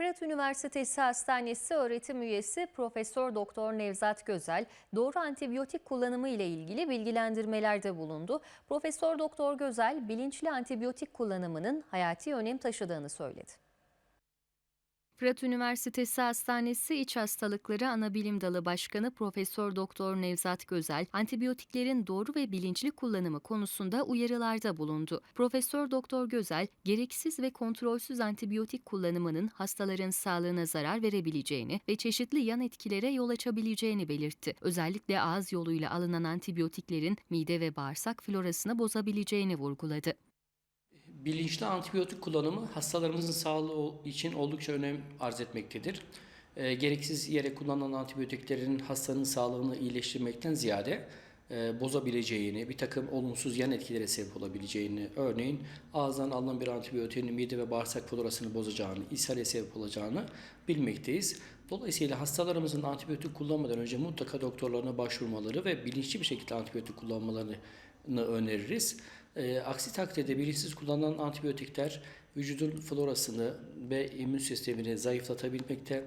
Fırat Üniversitesi Hastanesi öğretim üyesi Profesör Doktor Nevzat Gözel, doğru antibiyotik kullanımı ile ilgili bilgilendirmelerde bulundu. Profesör Doktor Gözel, bilinçli antibiyotik kullanımının hayati önem taşıdığını söyledi. Fırat Üniversitesi Hastanesi İç Hastalıkları Anabilim Dalı Başkanı Profesör Doktor Nevzat Gözel, antibiyotiklerin doğru ve bilinçli kullanımı konusunda uyarılarda bulundu. Profesör Doktor Gözel, gereksiz ve kontrolsüz antibiyotik kullanımının hastaların sağlığına zarar verebileceğini ve çeşitli yan etkilere yol açabileceğini belirtti. Özellikle ağız yoluyla alınan antibiyotiklerin mide ve bağırsak florasını bozabileceğini vurguladı. Bilinçli antibiyotik kullanımı hastalarımızın sağlığı için oldukça önem arz etmektedir. E, gereksiz yere kullanılan antibiyotiklerin hastanın sağlığını iyileştirmekten ziyade e, bozabileceğini, bir takım olumsuz yan etkilere sebep olabileceğini, örneğin ağızdan alınan bir antibiyotiğin mide ve bağırsak florasını bozacağını, ishale sebep olacağını bilmekteyiz. Dolayısıyla hastalarımızın antibiyotik kullanmadan önce mutlaka doktorlarına başvurmaları ve bilinçli bir şekilde antibiyotik kullanmalarını öneririz. E, aksi takdirde bilinçsiz kullanılan antibiyotikler vücudun florasını ve immün sistemini zayıflatabilmekte,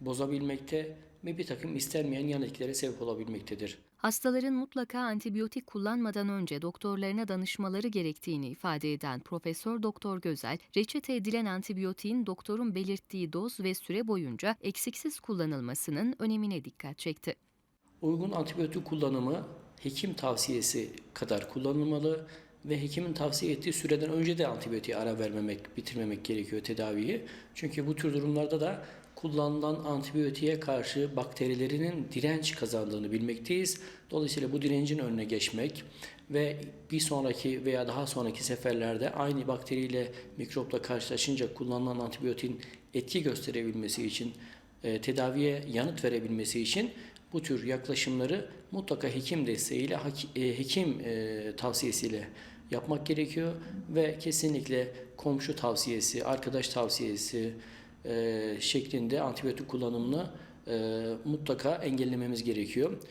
bozabilmekte ve bir takım istenmeyen yan etkilere sebep olabilmektedir. Hastaların mutlaka antibiyotik kullanmadan önce doktorlarına danışmaları gerektiğini ifade eden Profesör Doktor Gözel, reçete edilen antibiyotiğin doktorun belirttiği doz ve süre boyunca eksiksiz kullanılmasının önemine dikkat çekti. Uygun antibiyotik kullanımı hekim tavsiyesi kadar kullanılmalı ve hekimin tavsiye ettiği süreden önce de antibiyotiğe ara vermemek, bitirmemek gerekiyor tedaviyi. Çünkü bu tür durumlarda da kullanılan antibiyotiğe karşı bakterilerinin direnç kazandığını bilmekteyiz. Dolayısıyla bu direncin önüne geçmek ve bir sonraki veya daha sonraki seferlerde aynı bakteriyle mikropla karşılaşınca kullanılan antibiyotin etki gösterebilmesi için e, tedaviye yanıt verebilmesi için bu tür yaklaşımları mutlaka hekim desteğiyle, e, hekim e, tavsiyesiyle yapmak gerekiyor ve kesinlikle komşu tavsiyesi, arkadaş tavsiyesi şeklinde antibiyotik kullanımını mutlaka engellememiz gerekiyor.